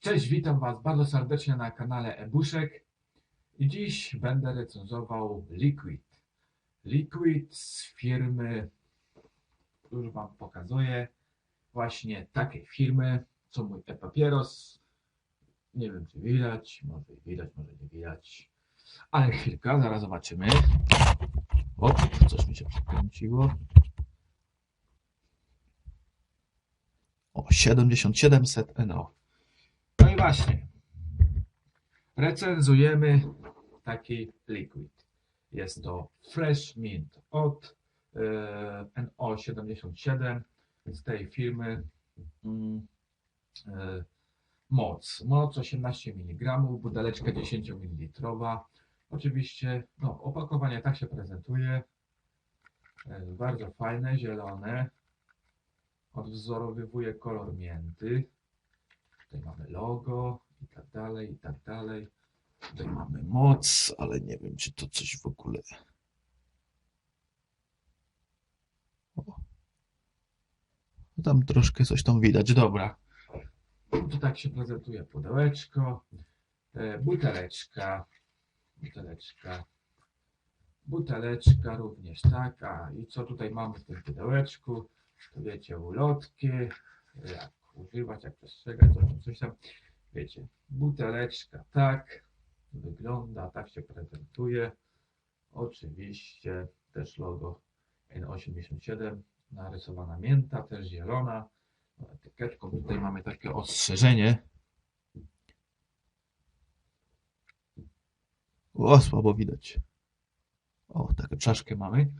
Cześć, witam Was bardzo serdecznie na kanale Ebuszek i dziś będę recenzował Liquid. Liquid z firmy, już Wam pokazuję, właśnie takiej firmy, co mój e-papieros. Nie wiem, czy widać, może widać, może nie widać, ale chwilkę, zaraz zobaczymy. O, coś mi się przekręciło. O, 7700 NO. No i właśnie, recenzujemy taki liquid. Jest to Fresh Mint od e, NO77 z tej firmy. Mm, e, moc. Moc 18 mg, buteleczka 10 ml. Oczywiście no, opakowanie tak się prezentuje. E, bardzo fajne, zielone. Odwzorowywuje kolor mięty. Tutaj mamy logo i tak dalej, i tak dalej. Tutaj mamy moc, ale nie wiem, czy to coś w ogóle. O. Tam troszkę coś tam widać, dobra. To tak się prezentuje pudełeczko, e, buteleczka, buteleczka, buteleczka również taka. I co tutaj mamy w tym pudełeczku? To wiecie, ulotki, jak używać, jak przestrzegać, coś tam. Wiecie, buteleczka tak wygląda, tak się prezentuje. Oczywiście też logo N87, narysowana mięta, też zielona. No, Etykietką tutaj mamy takie ostrzeżenie. O, słabo widać. O, taką czaszkę mamy.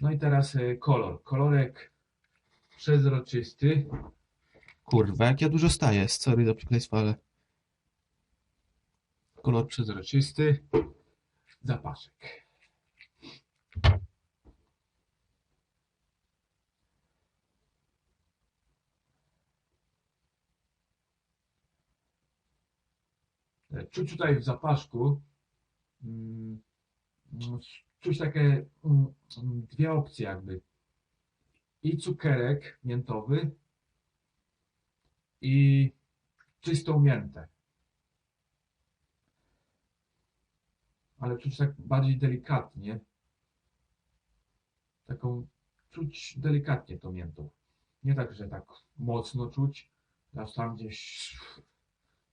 No i teraz y, kolor. Kolorek przezroczysty. Kurwa, jak ja dużo staję. Sorry za przekleństwo, ale kolor przezroczysty. Zapaszek. Czuć tutaj w zapaszku mm, mm, czuć takie mm, dwie opcje jakby. I cukierek miętowy i czystą miętę. Ale czuć tak bardziej delikatnie. Taką czuć delikatnie tą miętą. Nie tak, że tak mocno czuć, aż tam gdzieś,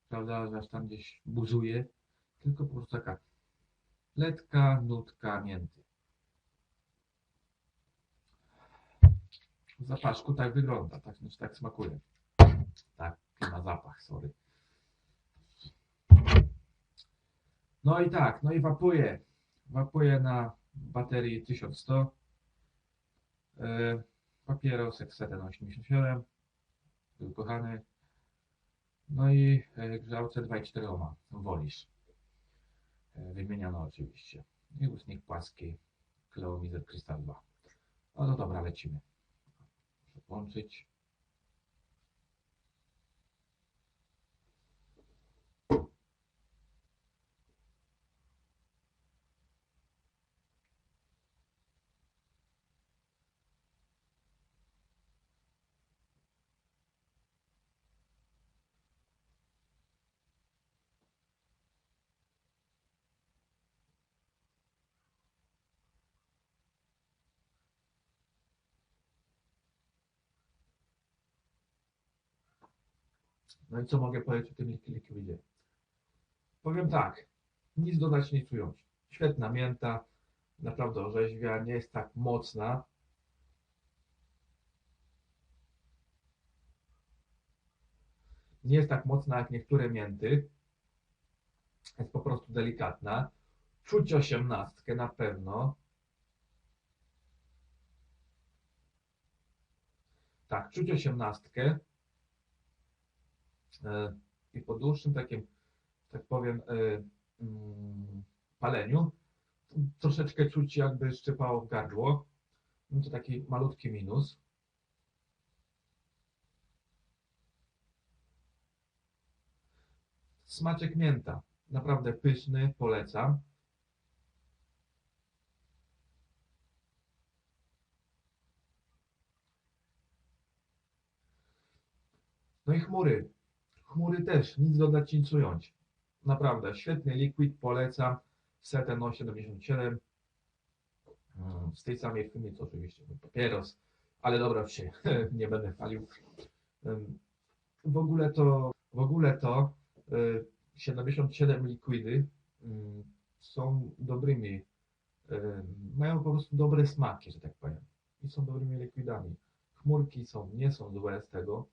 prawda, że aż tam gdzieś buzuje, tylko po prostu taka lekka nutka mięty. W zapaszku tak wygląda, tak, znaczy tak smakuje. Tak, ma zapach, sorry. No i tak, no i wapuje. Wapuje na baterii 1100. Yy, papieros XT87. Był kochany. No i yy, grzałce 2,4 ohma. Wolisz. Yy, wymieniano oczywiście. I ustnik płaski. Cleomizer Crystal 2. No to dobra, lecimy. Muszę włączyć. No i co mogę powiedzieć o tym likwidzie? Powiem tak, nic dodać, nic ująć. Świetna mięta, naprawdę orzeźwia, nie jest tak mocna. Nie jest tak mocna jak niektóre mięty. Jest po prostu delikatna. Czuć osiemnastkę na pewno. Tak, czuć osiemnastkę. E, i po dłuższym takim, tak powiem, e, mm, paleniu troszeczkę czuć jakby szczypało w gardło. No to taki malutki minus. Smaczek mięta. Naprawdę pyszny, polecam. No i chmury. Chmury też, nic dodać, nic ująć. Naprawdę, świetny liquid, polecam. Seten 77. Mm, Z tej samej firmy, co oczywiście papieros, ale dobra, się nie będę chwalił. W ogóle to, w ogóle to y, 77 likwidy ym, są dobrymi, ym, mają po prostu dobre smaki, że tak powiem. I są dobrymi likwidami. Chmurki są, nie są złe z tego.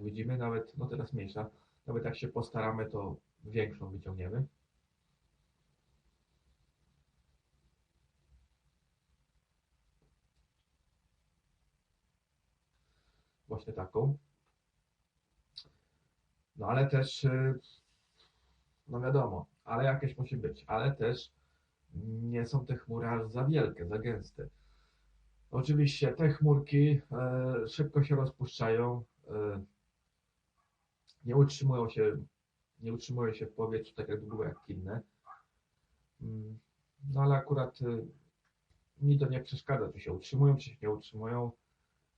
Jak widzimy, nawet, no teraz mniejsza, nawet jak się postaramy, to większą wyciągniemy. Właśnie taką. No ale też, y, no wiadomo, ale jakieś musi być, ale też nie są te chmury aż za wielkie, za gęste. Oczywiście te chmurki e, szybko się rozpuszczają, e, nie utrzymują się, nie utrzymują się w powietrzu tak jak długo jak inne. Mm, No ale akurat y, mi to nie przeszkadza, czy się utrzymują, czy się nie utrzymują.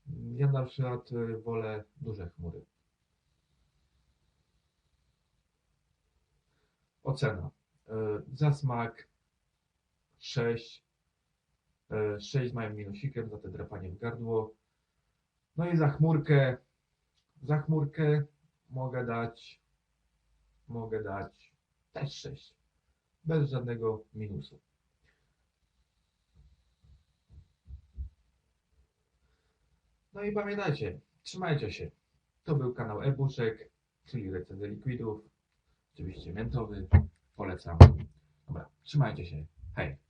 Mm, Ja na przykład y, wolę duże chmury. Ocena. Y, Za smak 6. 6 mają minusikiem za te drapanie w gardło. No i za chmurkę, za chmurkę mogę dać, mogę dać też 6. Bez żadnego minusu. No i pamiętajcie, trzymajcie się. To był kanał e-buszek, czyli recenzja likwidów. Oczywiście miętowy. Polecam. Dobra, trzymajcie się. Hej.